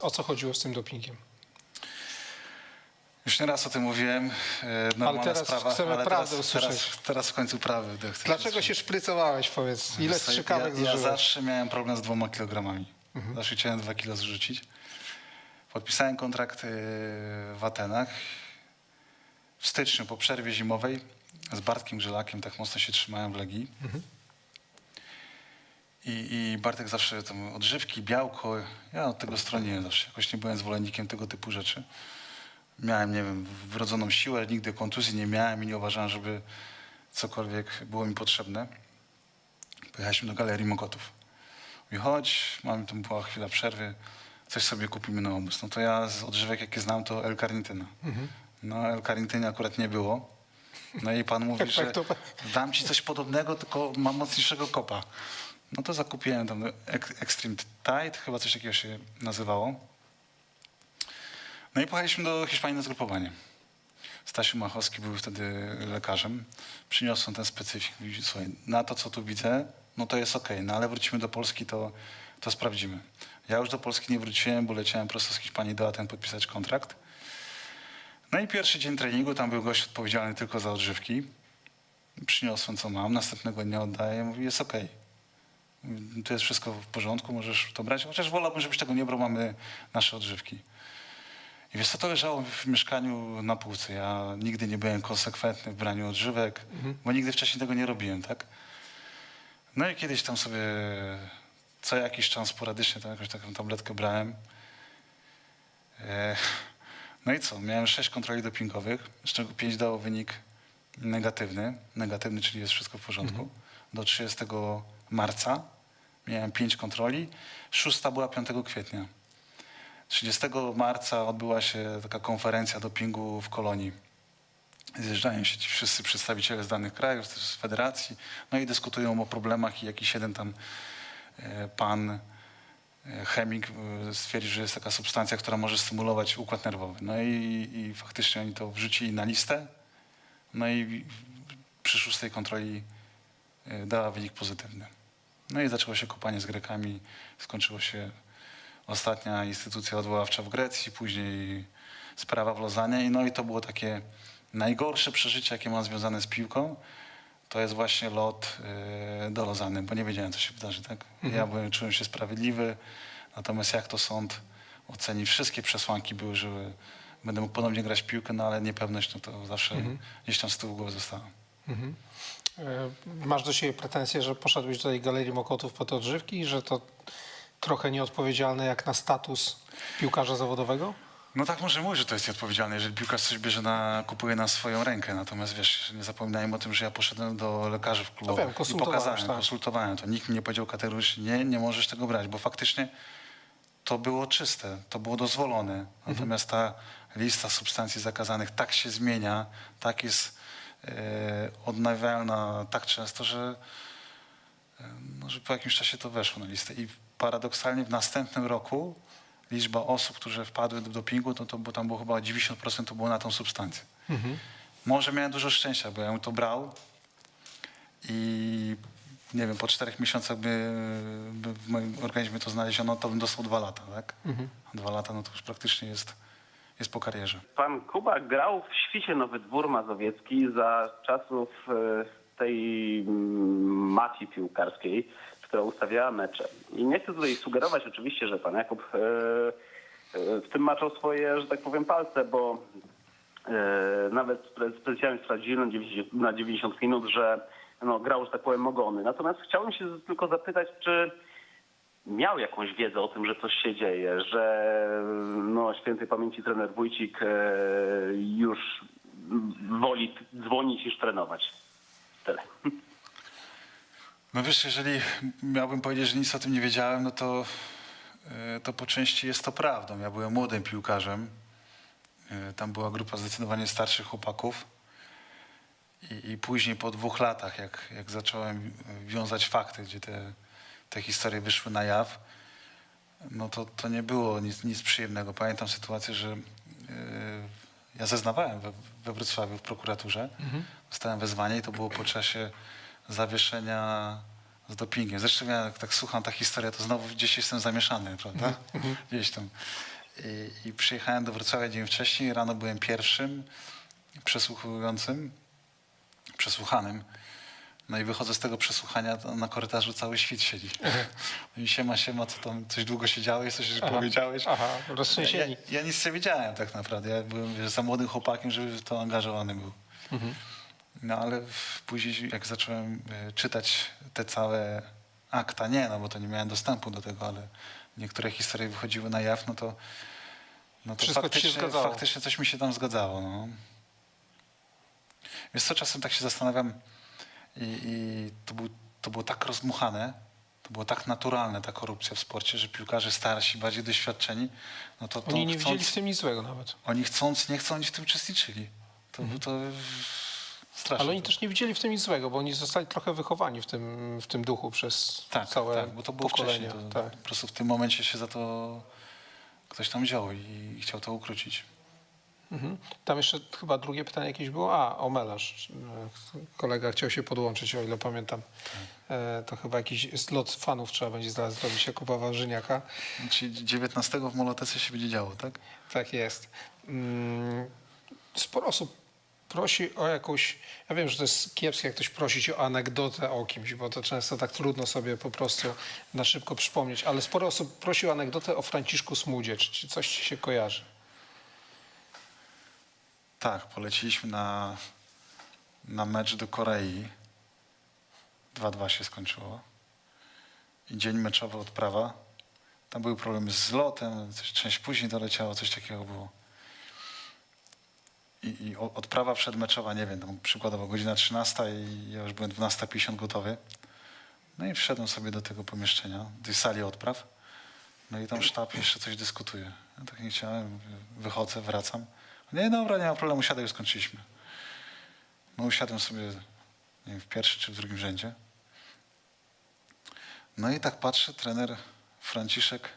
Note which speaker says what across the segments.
Speaker 1: O co chodziło z tym dopingiem?
Speaker 2: Już nie raz o tym mówiłem. e, Normalna
Speaker 1: teraz
Speaker 2: sprawa,
Speaker 1: chcemy
Speaker 2: ale
Speaker 1: prawdę
Speaker 2: teraz,
Speaker 1: usłyszeć.
Speaker 2: teraz, teraz w końcu prawdy. chcę
Speaker 1: Dlaczego się szprycowałeś, powiedz? Ile
Speaker 2: co,
Speaker 1: strzykawek
Speaker 2: ja, ja zawsze miałem problem z dwoma kilogramami.
Speaker 1: Mhm.
Speaker 2: Zawsze chciałem dwa kilo zrzucić. Podpisałem kontrakt e, w Atenach. W styczniu po przerwie zimowej z Bartkiem Żelakiem tak mocno się trzymałem w Legii.
Speaker 1: Mhm.
Speaker 2: I, I Bartek zawsze tam odżywki, białko. Ja od tego stroniłem zawsze. Jakoś nie byłem zwolennikiem tego typu rzeczy. Miałem, nie wiem, wrodzoną siłę, nigdy kontuzji nie miałem i nie uważałem, żeby cokolwiek było mi potrzebne. Pojechaliśmy do Galerii Mokotów. Mówi, chodź, mamy tam była chwila przerwy, coś sobie kupimy na obóz. No to ja z odżywek, jakie znam, to L-karnityna. No L-karnityny akurat nie było. No i pan mówi, że
Speaker 1: tak to-
Speaker 2: dam ci coś podobnego, tylko mam mocniejszego kopa. No to zakupiłem tam Ex- Extreme Tide, chyba coś takiego się nazywało. No i pojechaliśmy do Hiszpanii na zgrupowanie. Stasiu Machowski był wtedy lekarzem. Przyniosłem ten specyfik. Mówi, słuchaj, na to, co tu widzę, no to jest okej, no ale wrócimy do Polski, to, to sprawdzimy. Ja już do Polski nie wróciłem, bo leciałem prosto z Hiszpanii do Aten podpisać kontrakt. No i pierwszy dzień treningu, tam był gość odpowiedzialny tylko za odżywki. Przyniosłem, co mam, następnego dnia oddaję, mówi, jest okej. Mówi, Tu jest wszystko w porządku, możesz to brać, chociaż wolałbym, żebyś tego nie brał, mamy nasze odżywki. I wiesz co, to leżało w mieszkaniu na półce. Ja nigdy nie byłem konsekwentny w braniu odżywek, bo nigdy wcześniej tego nie robiłem, tak? No i kiedyś tam sobie co jakiś czas sporadycznie tam jakąś taką tabletkę brałem. E, No i co? Miałem sześć kontroli dopingowych, z czego pięć dało wynik negatywny. Negatywny, czyli jest wszystko w porządku. Do 30 marca miałem pięć kontroli. Szósta była 5 kwietnia. 30 marca odbyła się taka konferencja dopingu w Kolonii. Zjeżdżają się ci wszyscy przedstawiciele z danych krajów, z federacji, no i dyskutują o problemach i jakiś jeden tam e, pan e, chemik e, stwierdził, że jest taka substancja, która może stymulować układ nerwowy. No i, i faktycznie oni to wrzucili na listę, no i przy szóstej kontroli e, dała wynik pozytywny. No i zaczęło się kopanie z Grekami, skończyło się ostatnia instytucja odwoławcza w Grecji, później sprawa w Lozanie. I No i to było takie najgorsze przeżycie, jakie mam związane z piłką. To jest właśnie lot e, do Lozany, bo nie wiedziałem, co się wydarzy. Tak? Ja byłem, czułem się sprawiedliwy, natomiast jak to sąd oceni, wszystkie przesłanki były, że będę mógł ponownie grać w piłkę, no ale niepewność, no to zawsze gdzieś tam z tyłu głowy została.
Speaker 1: Mhm. E, Masz do siebie pretensje, że poszedłeś do tej galerii Mokotów po te odżywki i że to trochę nieodpowiedzialne jak na status piłkarza zawodowego?
Speaker 2: No tak może mówić, że to jest nieodpowiedzialne, jeżeli piłkarz coś bierze na, kupuje na swoją rękę. Natomiast wiesz, nie zapominajmy o tym, że ja poszedłem do lekarzy klubowych
Speaker 1: No wiem,
Speaker 2: i pokazałem,
Speaker 1: tak.
Speaker 2: konsultowałem to. Nikt mi nie powiedział kategorycznie, nie, nie możesz tego brać, bo faktycznie to było czyste, to było dozwolone.
Speaker 1: Mhm.
Speaker 2: Natomiast ta lista substancji zakazanych tak się zmienia, tak jest e, odnawialna tak często, że, e, no, że po jakimś czasie to weszło na listę. I paradoksalnie w następnym roku liczba osób, które wpadły do dopingu, to, to było, tam było chyba 90% to było na tą substancję. Może miałem dużo szczęścia, bo ja bym to brał i nie wiem, po czterech miesiącach by, by w moim organizmie to znaleziono, to bym dostał dwa lata, tak? A dwa lata, no to już praktycznie jest, jest po karierze.
Speaker 3: Pan Kuba grał w Świcie Nowy Dwór Mazowiecki za czasów e, tej mm, mafii piłkarskiej, która ustawiała mecze. I nie chcę tutaj sugerować oczywiście, że pan Jakub e, e, w tym maczał swoje, że tak powiem, palce, bo nawet spe- specjalnie sprawdziłem na 90, na 90 minut, że no, grał, że tak powiem, ogony. Natomiast chciałem się tylko zapytać, czy miał jakąś wiedzę o tym, że coś się dzieje, że no, świętej pamięci trener Wójcik e, już woli dzwonić niż trenować. Tyle.
Speaker 2: No wiesz, jeżeli miałbym powiedzieć, że nic o tym nie wiedziałem, no to, e, to po części jest to prawdą. Ja byłem młodym piłkarzem. E, Tam była grupa zdecydowanie starszych chłopaków. I, i później po dwóch latach, jak, jak zacząłem wiązać fakty, gdzie te, te historie wyszły na jaw, no to, to nie było nic, nic przyjemnego. Pamiętam sytuację, że e, ja zeznawałem we, we Wrocławiu w prokuraturze. Dostałem wezwanie i to było po czasie zawieszenia z dopingiem. Zresztą ja jak tak słucham ta historia, to znowu gdzieś jestem zamieszany, prawda? Gdzieś tam. I, I przyjechałem do Wrocławia dzień wcześniej, rano byłem pierwszym przesłuchującym, przesłuchanym. No i wychodzę z tego przesłuchania, na korytarzu cały świt siedzi. No i siema, siema, co tam, coś długo siedziałeś, coś
Speaker 1: Aha.
Speaker 2: powiedziałeś?
Speaker 1: Aha,
Speaker 2: Ja,
Speaker 1: roztrzęsieni.
Speaker 2: ja nic nie wiedziałem tak naprawdę. Ja byłem wiesz, za młodym chłopakiem, żeby w to angażowany był. No ale później jak zacząłem e, czytać te całe akta, nie, no bo to nie miałem dostępu do tego, ale niektóre historie wychodziły na jaw, no to, no to
Speaker 1: Wszystko
Speaker 2: faktycznie, faktycznie coś mi się tam zgadzało. No. Wiesz co, czasem tak się zastanawiam i, i to, był, to było tak rozmuchane, to było tak naturalne ta korupcja w sporcie, że piłkarze starsi, bardziej doświadczeni, no to, to
Speaker 1: Oni nie
Speaker 2: chcąc-
Speaker 1: widzieli w tym nic złego nawet.
Speaker 2: oni chcąc, nie chcą, oni w tym uczestniczyli. To, to straszne.
Speaker 1: Ale oni też nie widzieli w tym nic złego, bo oni zostali trochę wychowani w tym, w tym duchu przez
Speaker 2: tak,
Speaker 1: całe
Speaker 2: tak, bo to było
Speaker 1: pokolenia.
Speaker 2: wcześniej. To
Speaker 1: Tak.
Speaker 2: Po prostu w tym momencie się za to ktoś tam wziął i, i chciał to ukrócić.
Speaker 1: Mhm. Tam jeszcze chyba drugie pytanie jakieś było. A, o melarz. Kolega chciał się podłączyć, o ile pamiętam. E, To chyba jakiś zlot fanów trzeba będzie zaraz zrobić Jakuba Wawrzyniaka.
Speaker 2: Czyli 19 w Molotece się będzie działo, tak?
Speaker 1: Tak jest. Mm, Sporo osób prosi o jakąś. Ja wiem, że to jest kiepskie, jak ktoś prosić o anegdotę o kimś, bo to często tak trudno sobie po prostu na szybko przypomnieć, ale sporo osób prosi o anegdotę o Franciszku Smudzie. Czy, czy coś ci się kojarzy?
Speaker 2: Tak, poleciliśmy na, na mecz do Korei. 2-2 się skończyło. I dzień meczowy odprawa. Tam były problemy z lotem, coś, część później doleciało, coś takiego było. I, i odprawa przedmeczowa, nie wiem, tam przykładowo godzina 13 i ja już byłem 12.50 gotowy. No i wszedłem sobie do tego pomieszczenia, do tej sali odpraw. No i tam sztab jeszcze coś dyskutuje. Ja tak nie chciałem, wychodzę, wracam. Nie, dobra, nie ma problemu, siadaj, już skończyliśmy. No usiadłem sobie, nie wiem, w pierwszym czy w drugim rzędzie. No i tak patrzę, trener Franciszek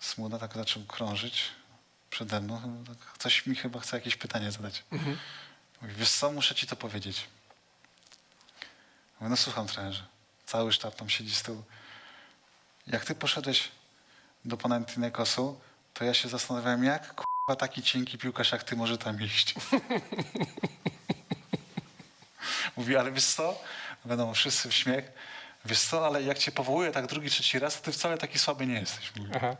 Speaker 2: Smuda tak zaczął krążyć przede mną. Tak Coś mi chyba chce jakieś pytanie zadać. Mówi, wiesz co, muszę ci to powiedzieć. Mówię, no słucham trenerze. Cały sztab tam siedzi z tyłu. Jak ty poszedłeś do Panathinaikosu, to ja się zastanawiałem, jak k***a taki cienki piłkarz jak ty może tam iść. Mówi, ale wiesz co? Wiadomo, wszyscy w śmiech. Wiesz co, ale jak cię powołuję tak drugi, trzeci raz, to ty wcale taki słaby nie jesteś. Mówi.
Speaker 1: Aha.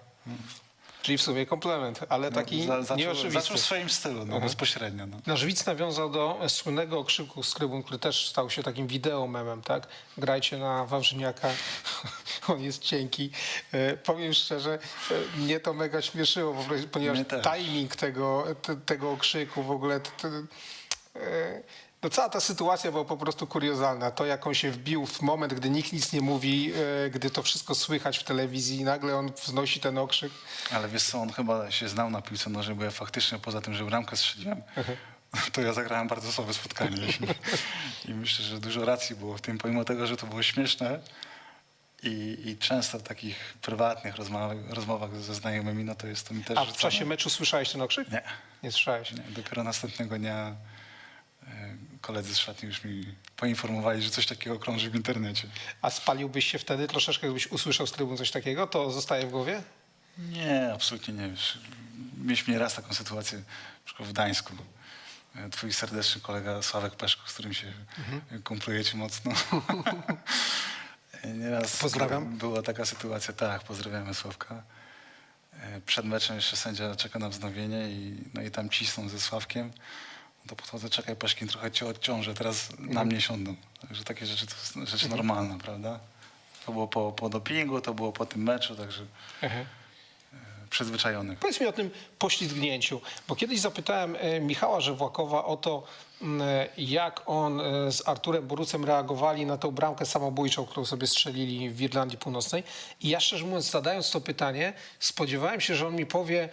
Speaker 1: Czyli w sumie komplement, ale taki
Speaker 2: No, za- zaczął, zaczął w swoim stylu, no, bezpośrednio. No.
Speaker 1: Widz nawiązał do słynnego okrzyku z trybun, który też stał się takim wideo memem, tak? Grajcie na Wawrzyniaka, on jest cienki. E, powiem szczerze, e, mnie to mega śmieszyło, ponieważ timing tego, te, tego okrzyku w ogóle... E, no cała ta sytuacja była po prostu kuriozalna. To, jak on się wbił w moment, gdy nikt nic nie mówi, gdy to wszystko słychać w telewizji i nagle on wznosi ten okrzyk.
Speaker 2: Ale wiesz co, on chyba się znał na piłce nożnej, bo ja faktycznie poza tym, że bramkę strzeliłem, to ja zagrałem bardzo słabe spotkanie. I myślę, że dużo racji było w tym, pomimo tego, że to było śmieszne. I, i często w takich prywatnych rozmowach, rozmowach ze znajomymi, no to jest to mi też
Speaker 1: A w
Speaker 2: rzucane.
Speaker 1: czasie meczu słyszałeś ten okrzyk?
Speaker 2: Nie,
Speaker 1: Nie słyszałeś?
Speaker 2: nie. Dopiero następnego dnia e, koledzy z szatni już mi poinformowali, że coś takiego krąży w internecie.
Speaker 1: A spaliłbyś się wtedy troszeczkę, gdybyś usłyszał z trybun coś takiego? To zostaje w głowie?
Speaker 2: Nie, absolutnie nie. Wiesz, mieliśmy nieraz taką sytuację, na w Gdańsku. E, Twój serdeczny kolega Sławek Peszko, z którym się kumplujecie mocno. Nieraz
Speaker 1: Pozdrawiam.
Speaker 2: Była taka sytuacja, tak, pozdrawiamy Sławka. E, Przed meczem jeszcze sędzia czeka na wznowienie i, no i tam cisną ze Sławkiem. No to podchodzę, czekaj Peszkin, trochę cię odciążę, teraz na mnie siądą. Także takie rzeczy to jest rzecz normalna, prawda? To było po, po dopingu, to było po tym meczu, także przyzwyczajony.
Speaker 1: Powiedz mi o tym poślizgnięciu, bo kiedyś zapytałem e, Michała Żewłakowa o to, m, e, jak on e, z Arturem Borucem reagowali na tą bramkę samobójczą, którą sobie strzelili w Irlandii Północnej. I ja szczerze mówiąc, zadając to pytanie, spodziewałem się, że on mi powie,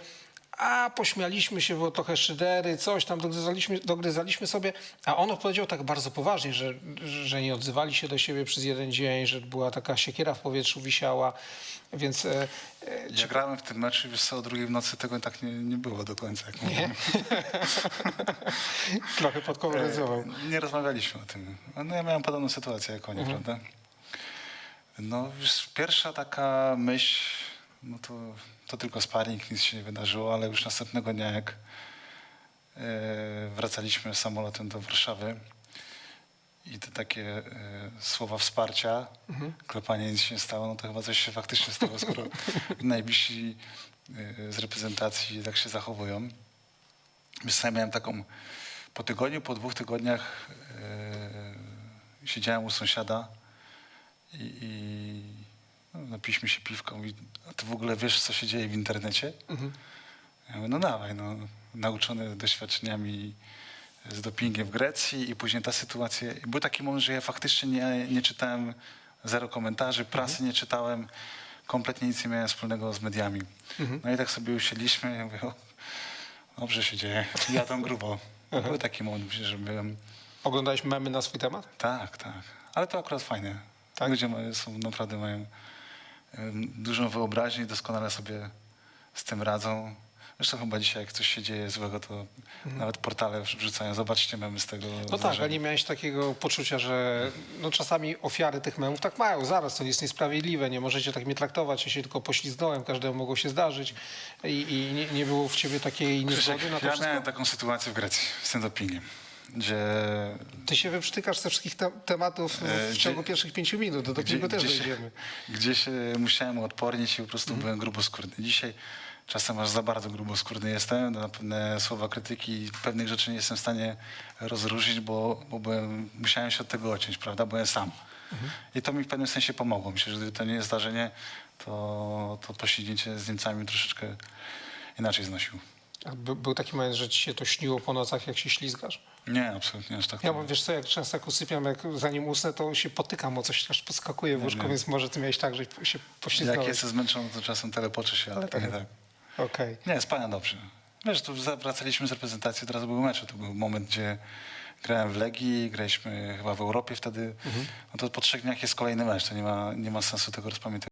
Speaker 1: a pośmialiśmy się, było trochę szydery, coś tam dogryzaliśmy, dogryzaliśmy sobie, a on odpowiedział tak bardzo poważnie, że, że nie odzywali się do siebie przez jeden dzień, że była taka siekiera w powietrzu wisiała, więc e, e,
Speaker 2: Ja grałem w tym meczu wiesz co, o drugiej w nocy tego tak nie, nie było do końca. Jak
Speaker 1: nie? Trochę podkoloryzował.
Speaker 2: Nie rozmawialiśmy o tym. No ja miałem podobną sytuację jak oni, prawda? No, pierwsza taka myśl, no to, to tylko sparring, nic się nie wydarzyło, ale już następnego dnia, jak e, wracaliśmy samolotem do Warszawy i te takie e, słowa wsparcia, klepanie, nic się nie stało, no to chyba coś się faktycznie stało, skoro najbliżsi e, z reprezentacji tak się zachowują. Wiesz, sam miałem taką, po tygodniu, po dwóch tygodniach siedziałem u sąsiada i, i napiliśmy się piwką i a ty w ogóle wiesz, co się dzieje w internecie? Ja mówię, no dawaj, no, nauczony doświadczeniami z dopingiem w Grecji i później ta sytuacja. I był taki moment, że ja faktycznie nie, nie czytałem zero komentarzy, prasy nie czytałem, kompletnie nic nie miałem wspólnego z mediami. No i tak sobie usiedliśmy i mówię, o, dobrze się dzieje, jadą grubo. Był taki moment, że byłem,
Speaker 1: Oglądałeś memy na swój temat?
Speaker 2: tak, tak. Ale to akurat fajne.
Speaker 1: Tak?
Speaker 2: Ludzie są, naprawdę mają dużą wyobraźnię i doskonale sobie z tym radzą. Zresztą chyba dzisiaj, jak coś się dzieje złego, to nawet portale wrzucają. Zobaczcie mamy z tego
Speaker 1: Mhm. No tak,
Speaker 2: zdarzenia.
Speaker 1: a nie miałeś takiego poczucia, że no czasami ofiary tych memów tak mają, zaraz to jest niesprawiedliwe, nie możecie tak mnie traktować, ja się tylko poślizgnąłem, każdemu mogło się zdarzyć i, i nie, nie było w ciebie takiej niezgody na to
Speaker 2: ja
Speaker 1: wszystko?
Speaker 2: miałem taką sytuację w Grecji z tym dopingiem, gdzie
Speaker 1: Ty się wyprztykasz ze wszystkich te tematów
Speaker 2: E,
Speaker 1: w
Speaker 2: gdzie-
Speaker 1: ciągu pierwszych pięciu minut, do dopingu też
Speaker 2: się,
Speaker 1: dojdziemy.
Speaker 2: gdzie się musiałem odpornić i po prostu
Speaker 1: Mhm.
Speaker 2: byłem gruboskórny. Dzisiaj czasem aż za bardzo gruboskórny jestem. Na pewne słowa krytyki pewnych rzeczy nie jestem w stanie rozróżnić, bo, bo byłem, musiałem się od tego odciąć, prawda? Byłem sam.
Speaker 1: Mhm.
Speaker 2: I to mi w pewnym sensie pomogło. Myślę, że gdyby to nie jest zdarzenie, to, to pośrednicie z Niemcami troszeczkę inaczej znosił.
Speaker 1: By, był taki moment, że ci się to śniło po nocach, jak się ślizgasz?
Speaker 2: Nie, absolutnie aż tak.
Speaker 1: Ja mam, wiesz co, jak często jak usypiam, jak zanim usnę, to się potykam o coś, aż podskakuje w łóżko,
Speaker 2: nie.
Speaker 1: więc może ty miałeś tak, że się
Speaker 2: Jak
Speaker 1: poślizgnąłeś.
Speaker 2: jestem zmęczony, to czasem telepoczę się, ale
Speaker 1: tak.
Speaker 2: nie tak.
Speaker 1: Okej.
Speaker 2: Nie, spałem dobrze. Wiesz, tu wracaliśmy z reprezentacji, teraz były mecze. To był moment, gdzie grałem w Legii, graliśmy chyba w Europie wtedy. No to po trzech dniach jest kolejny mecz, to nie ma, nie ma sensu tego rozpamiętywać.